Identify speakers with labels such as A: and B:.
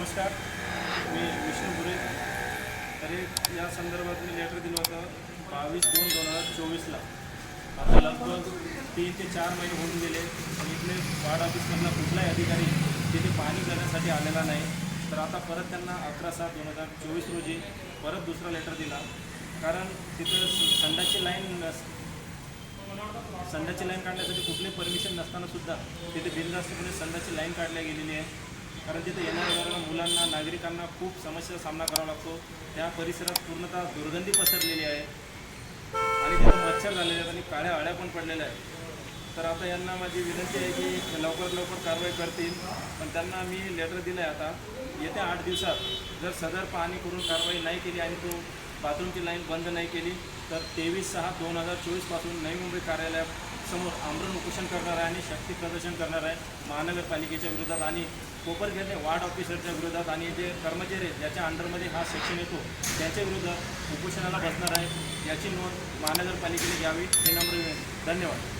A: नमस्कार. मी विष्णू गुरे. तरी या संदर्भात मी लेटर दिलं होतं बावीस दोन दोन हजार चोवीसला. आता लगभग तीन ते चार महिने होऊन गेले आणि इथले वार्ड ऑफिसमधला कुठलाही अधिकारी तिथे पाणी करण्यासाठी आलेला नाही. तर आता परत त्यांना अकरा सात दोन हजार चोवीस रोजी परत दुसरा लेटर दिला. कारण तिथं संडाची लाईन संडाची लाईन काढण्यासाठी कुठलेही परमिशन नसताना सुद्धा तिथे बिनधास्तपणे संडाची लाईन काढल्या गेलेली आहे. कारण तिथे येणाऱ्या जाणाऱ्या मुलांना नागरिकांना खूप समस्येचा सामना करावा लागतो. त्या परिसरात पूर्णतः दुर्गंधी पसरलेली आहे. आणि तिथे मच्छर झालेले आहेत आणि काळ्या अळ्या पण पडलेल्या आहेत. तर आता यांना माझी विनंती आहे की लवकरात लवकर कारवाई करतील. पण त्यांना मी लेटर दिलं आहे आता. येत्या आठ दिवसात जर सदर पाहणी करून कारवाई नाही केली आणि तो बाथरूमची लाईन बंद नाही केली तर तेवीस सहा दोन हजार चोवीसपासून नवी मुंबई कार्यालयासमोर आमरण उपोषण करणार आहे आणि शक्ती प्रदर्शन करणार आहे महानगरपालिकेच्या विरोधात. आणि कोपरखेडणे वार्ड ऑफिसरच्या विरोधात आणि जे कर्मचारी आहेत ज्याच्या अंडरमध्ये हा सेक्शन येतो त्यांच्या विरोधात उपोषणाला बसणार आहे याची नोंद महानगरपालिकेने घ्यावी हे नम्र धन्यवाद.